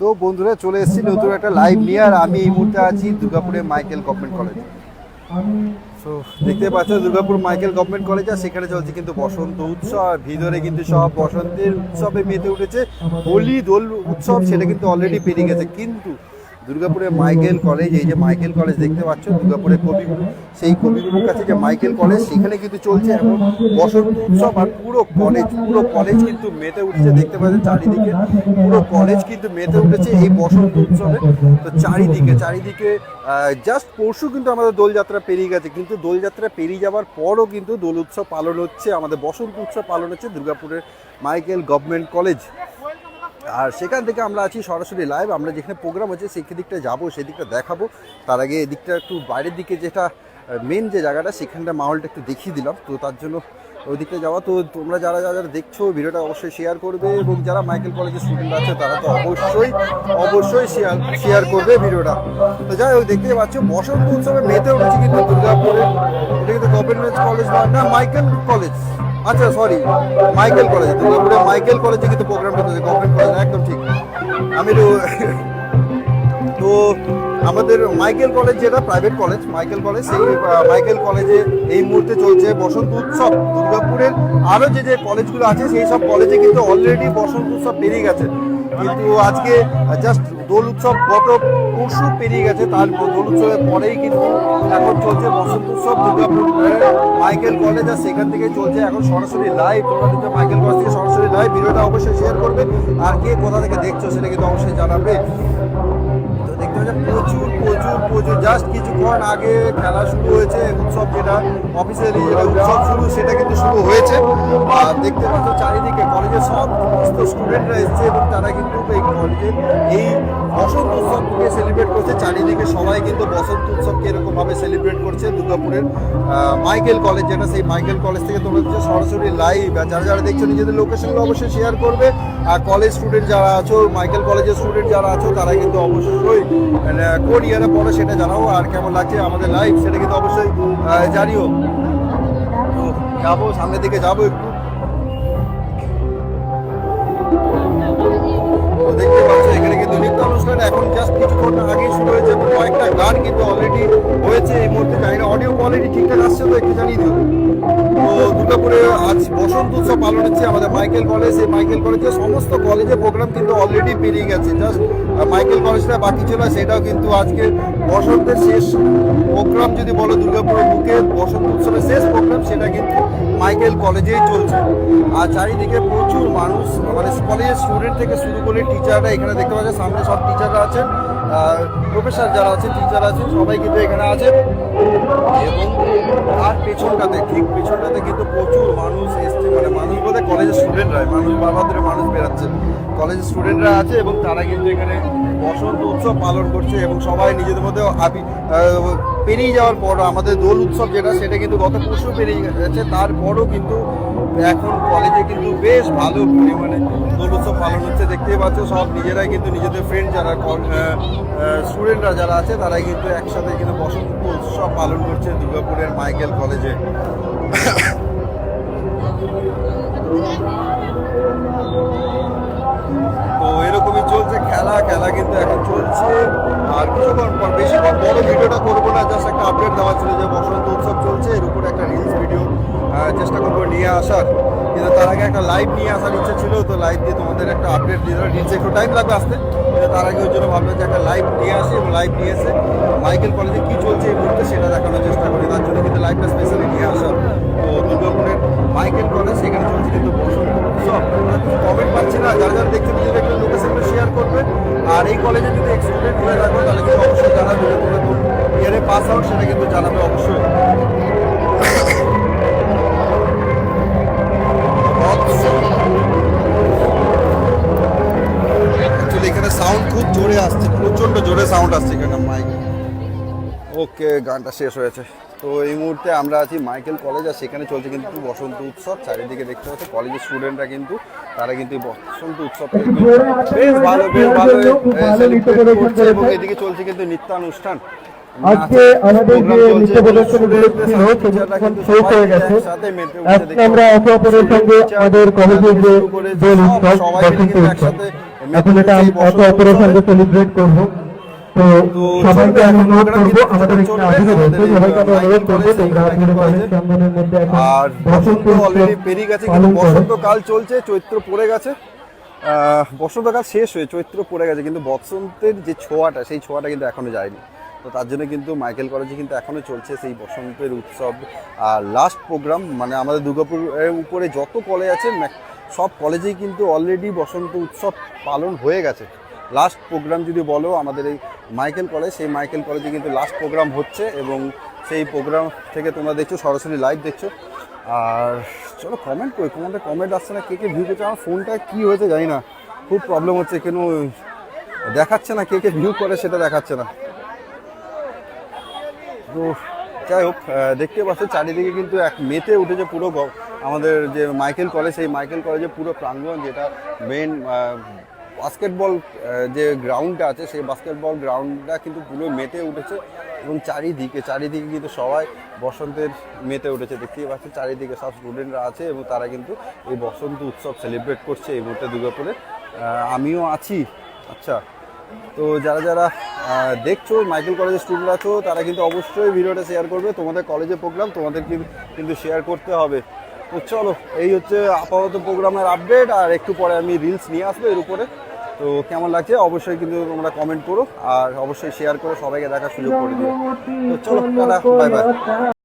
তো বন্ধুরা, চলে এসেছি নতুন একটা লাইভ নিয়ে, আর আমি এই মুহূর্তে আছি দুর্গাপুরে মাইকেল গভর্নমেন্ট কলেজে তো দেখতে পাচ্ছ, দুর্গাপুর মাইকেল গভর্নমেন্ট কলেজ আর সেখানে চলছে কিন্তু বসন্ত উৎসব। আর ভিতরে কিন্তু সব বসন্তের উৎসবে মেতে উঠেছে। হোলি, দোল উৎসব, সেটা কিন্তু অলরেডি পেরিয়ে গেছে। কিন্তু দুর্গাপুরে মাইকেল কলেজ, এই যে মাইকেল কলেজ দেখতে পাচ্ছ, দুর্গাপুরে কবিগুরু সেই কবিগুরুর কাছে যে মাইকেল কলেজ, সেখানে কিন্তু চলছে এখন বসন্ত উৎসব, আর পুরো কলেজ পুরো কলেজ কিন্তু মেতে উঠেছে, দেখতে পাচ্ছেন চারিদিকে, পুরো কলেজ কিন্তু মেতে উঠেছে এই বসন্ত উৎসবে। তো চারিদিকে চারিদিকে জাস্ট পরশু কিন্তু আমাদের দোলযাত্রা পেরিয়ে গেছে, কিন্তু দোলযাত্রা পেরিয়ে যাওয়ার পরও কিন্তু দোল উৎসব পালন হচ্ছে, আমাদের বসন্ত উৎসব পালন হচ্ছে দুর্গাপুরের মাইকেল গভর্নমেন্ট কলেজ। আর সেখান থেকে আমরা আছি সরাসরি লাইভ আমরা যেখানে প্রোগ্রাম হচ্ছে সেই দিকটা যাব সেই দিকটা দেখাবো। তার আগে এদিকটা একটু বাইরের দিকে যেটা মেন যে জায়গাটা, সেখানটা মাহলটা একটু দেখিয়ে দিলাম। তো তার জন্য ওই দিকটা যাওয়া। তো তোমরা যারা যারা যারা দেখছ, ভিডিওটা অবশ্যই শেয়ার করবে এবং যারা মাইকেল কলেজের স্টুডেন্ট আছে, তারা তো অবশ্যই অবশ্যই শেয়ার শেয়ার করবে ভিডিওটা। তো যাই হোক দেখতে পাচ্ছ, বসন্ত উৎসবে মেতে উঠেছে কিন্তু দুর্গাপুরে। এটা কিন্তু গভর্নমেন্ট কলেজ না মাইকেল কলেজ আচ্ছা সরি মাইকেল কলেজে দুর্গাপুরে মাইকেল কলেজে কিন্তু প্রোগ্রামটা গভর্নমেন্ট কলেজ একদম ঠিক। আমি তো তো আমাদের মাইকেল কলেজ যেটা প্রাইভেট কলেজ মাইকেল কলেজ, সেই মাইকেল কলেজে এই মুহূর্তে চলছে বসন্ত উৎসব। দুর্গাপুরের আরও যে যে কলেজগুলো আছে, সেই সব কলেজে কিন্তু অলরেডি বসন্ত উৎসব পেরিয়ে গেছে। কিন্তু আজকে জাস্ট দোল উৎসব গত পরশু পেরিয়ে গেছে, তার দোল উৎসবের পরেই কিন্তু এখন চলছে বসন্ত উৎসব। দুর্গাপুর মাইকেল কলেজ আর সেখান থেকে চলছে এখন সরাসরি লাইভ তোমরা দেখছ মাইকেল কলেজ থেকে সরাসরি লাইভ ভিডিওটা অবশ্যই শেয়ার করবে। আর কে কোথা থেকে দেখছ সেটা কিন্তু অবশ্যই জানাবে। দেখতে পাচ্ছেন প্রচুর প্রচুর প্রচুর। জাস্ট কিছুক্ষণ আগে খেলা শুরু হয়েছে, উৎসব যেটা অফিসিয়ালি যেটা উৎসব শুরু, সেটা কিন্তু শুরু হয়েছে। আর দেখতে পাচ্ছ চারিদিকে কলেজের সব সমস্ত স্টুডেন্টরা এসছে এবং তারা কিন্তু এই কলেজের এই বসন্ত উৎসবকে সেলিব্রেট করছে। চারিদিকে সবাই কিন্তু বসন্ত উৎসবকে এরকমভাবে সেলিব্রেট করছে। দুর্গাপুরের মাইকেল কলেজ যেটা, সেই মাইকেল কলেজ থেকে তোমরা হচ্ছে সরাসরি লাইভ আর যারা যারা দেখছ নিজেদের লোকেশনগুলো অবশ্যই শেয়ার করবে। আর কলেজ স্টুডেন্ট যারা আছো মাইকেল কলেজের স্টুডেন্ট যারা আছো, তারা কিন্তু অবশ্যই কোন ইয়ারে পড়ো সেটা জানাও, আর কেমন লাগছে আমাদের লাইফ সেটা কিন্তু অবশ্যই জানিও। যাব, সামনের দিকে যাব একটু। অনুষ্ঠান এখন জাস্ট কিছুক্ষণ আগেই শুরু হয়েছে কয়েকটা গান কিন্তু অলরেডি হয়েছে এই মুহূর্তে, জানি না অডিও কোয়ালিটি ঠিকঠাক আসছে তো একটু জানিয়ে দিও। তো দুর্গাপুরে আজ বসন্ত উৎসব পালন হচ্ছে, আমাদের মাইকেল কলেজ, এই মাইকেল কলেজে সমস্ত কলেজে প্রোগ্রাম কিন্তু অলরেডি পেরিয়ে গেছে। জাস্ট মাইকেল কলেজটা বাকি ছিল, সেটাও কিন্তু আজকে বসন্তের শেষ প্রোগ্রাম যদি বলো দুর্গাপুরের বুকে বসন্ত উৎসবের শেষ প্রোগ্রাম সেটা কিন্তু মাইকেল কলেজেই চলছে। আর চারিদিকে প্রচুর মানুষ মানে কলেজের স্টুডেন্ট থেকে শুরু করে টিচাররা এখানে দেখতে পাচ্ছে, সামনে সব টিচাররা আছেন। প্রফেসর যারা আছে টিচার আছেন, সবাই কিন্তু এখানে আছে এবং তার পেছনটাতে, ঠিক পেছনটাতে কিন্তু প্রচুর মানুষ এসছে। মানে মানুষ বলতে কলেজের স্টুডেন্টরা মানুষ বাবাদের মানুষ বেরাচ্ছে কলেজের স্টুডেন্টরা আছে এবং তারা কিন্তু এখানে বসন্ত উৎসব পালন করছে এবং সবাই নিজেদের মধ্যে আবি পেরিয়ে যাওয়ার পর আমাদের দোল উৎসব যেটা, সেটা কিন্তু গত পরশু পেরিয়ে গেছে। তারপরও কিন্তু এখন কলেজে কিন্তু বেশ ভালো পরিমাণে দোল উৎসব পালন হচ্ছে। দেখতেই পাচ্ছ, সব নিজেরাই কিন্তু নিজেদের ফ্রেন্ড যারা স্টুডেন্টরা যারা আছে, তারাই কিন্তু একসাথে কিন্তু বসন্ত উৎসব পালন করছে দুর্গাপুরের মাইকেল কলেজে তো এরকমই চলছে, খেলা খেলা কিন্তু এখন চলছে। আর কিছুক্ষণ পর, বেশিক্ষণ বড় ভিডিওটা করব না জাস্ট একটা আপডেট দেওয়া ছিল যে বসন্ত উৎসব চলছে, এর উপরে একটা রিলস ভিডিও চেষ্টা করব নিয়ে আসার। কিন্তু তার আগে একটা লাইভ নিয়ে আসার ইচ্ছে ছিল, তো লাইভ দিয়ে তোমাদের একটা আপডেট দিয়ে দেওয়ার রিলস একটু টাইম লাগবে আসতে। কিন্তু তার আগে ওই জন্য ভাবলাম যে একটা লাইভ নিয়ে আসি এবং লাইভ নিয়ে এসে মাইকেল কলেজে কী চলছে এই মুহূর্তে সেটা দেখানোর চেষ্টা করি। তার জন্য কিন্তু লাইভটা স্পেশালি নিয়ে আসা তো দুর্গাপুরের মাইকেল কলেজ সেখানে চলছে কিন্তু বসন্ত উৎসব। কমেন্ট পাচ্ছি না। যারা যারা দেখছে নিজেদের একটু লোকেশনটা শেয়ার করবে। আর এই কলেজে যদি এক্সটুডেন্ট হয়ে থাকো, তাহলে কিন্তু অবশ্যই জানাবে তোমরা ইয়ারে পাস আউট সেটা কিন্তু জানাবে অবশ্যই। আসছে প্রচণ্ড জোরে সাউন্ড আসছে এখানে। মাইক ওকে গানটা শেষ হয়েছে। তো এই মুহূর্তে আমরা আছি মাইকেল কলেজ আর সেখানে চলছে কিন্তু বসন্ত উৎসব। চারিদিকে দেখতে পাচ্ছি কলেজের স্টুডেন্টরা কিন্তু তারা কিন্তু বসন্ত উৎসবকে কিন্তু বেশ ভালো বেশ ভালো সেলিব্রেট করছে এবং এদিকে চলছে কিন্তু নৃত্যানুষ্ঠান। আজকে আমাদের যে নৃত্য প্রদর্শনীগুলো ছিল সেগুলো শেষ হয়ে গেছে এখন আমরা একে অপরের সঙ্গে আমাদের কলেজের যে দোল উৎসব বসন্ত উৎসব। এখন এটা অত সঙ্গে সেলিব্রেট করব তো সবাইকে আমি অনুরোধ করব আমাদের কিন্তু একটু আগে রয়েছে আমাদের সবাইকে আমি অনুরোধ করব তোমরা আপনাদের। মধ্যে এখন বসন্ত অলরেডি পেরিয়ে গেছে কিন্তু। বসন্তকাল চলছে চৈত্র পড়ে গেছে বসন্তকাল শেষ হয়ে চৈত্র পড়ে গেছে কিন্তু বসন্তের যে ছোঁয়াটা সেই ছোঁয়াটা কিন্তু এখনও যায়নি তো তার জন্য কিন্তু মাইকেল কলেজে কিন্তু এখনও চলছে সেই বসন্তের উৎসব আর লাস্ট প্রোগ্রাম মানে আমাদের দুর্গাপুরের উপরে যত কলেজ আছে সব কলেজেই কিন্তু অলরেডি বসন্ত উৎসব পালন হয়ে গেছে। লাস্ট প্রোগ্রাম যদি বলো, আমাদের এই মাইকেল কলেজ সেই মাইকেল কলেজে কিন্তু লাস্ট প্রোগ্রাম হচ্ছে এবং সেই প্রোগ্রাম থেকে তোমরা দেখছ, সরাসরি লাইভ দেখছ। আর চলো কমেন্ট করি, তোমাদের কমেন্ট আসছে না, কে কে ভিউ করছে আমার ফোনটা কী হয়েছে জানি না। খুব প্রবলেম হচ্ছে, কেন দেখাচ্ছে না, কে কে ভিউ করে সেটা দেখাচ্ছে না। তো যাই হোক দেখতে পাচ্ছ, চারিদিকে কিন্তু এক মেতে উঠেছে পুরো আমাদের যে মাইকেল কলেজ সেই মাইকেল কলেজের পুরো প্রাঙ্গণ যেটা মেন বাস্কেটবল যে গ্রাউন্ডটা আছে, সেই বাস্কেটবল গ্রাউন্ডটা কিন্তু পুরো মেতে উঠেছে এবং চারিদিকে চারিদিকে কিন্তু সবাই বসন্তের মেতে উঠেছে। দেখতেই পাচ্ছি, চারিদিকে সব স্টুডেন্টরা আছে এবং তারা কিন্তু এই বসন্ত উৎসব সেলিব্রেট করছে এই মুহূর্তে দুর্গাপুরে। আমিও আছি। আচ্ছা তো যারা যারা দেখছ, মাইকেল কলেজের স্টুডেন্ট আছো, তারা কিন্তু অবশ্যই ভিডিওটা শেয়ার করবে। তোমাদের কলেজে প্রোগ্রাম তোমাদের কিন্তু শেয়ার করতে হবে। তো চলো, এই হচ্ছে আপাতত প্রোগ্রামের আপডেট আর একটু পরে আমি রিলস নিয়ে আসব এর উপরে। তো কেমন লাগছে? অবশ্যই কিন্তু তোমরা কমেন্ট করো, আর অবশ্যই শেয়ার করে সবাইকে দেখার সুযোগ করে দিও। তো চলো দাদা বাই বাই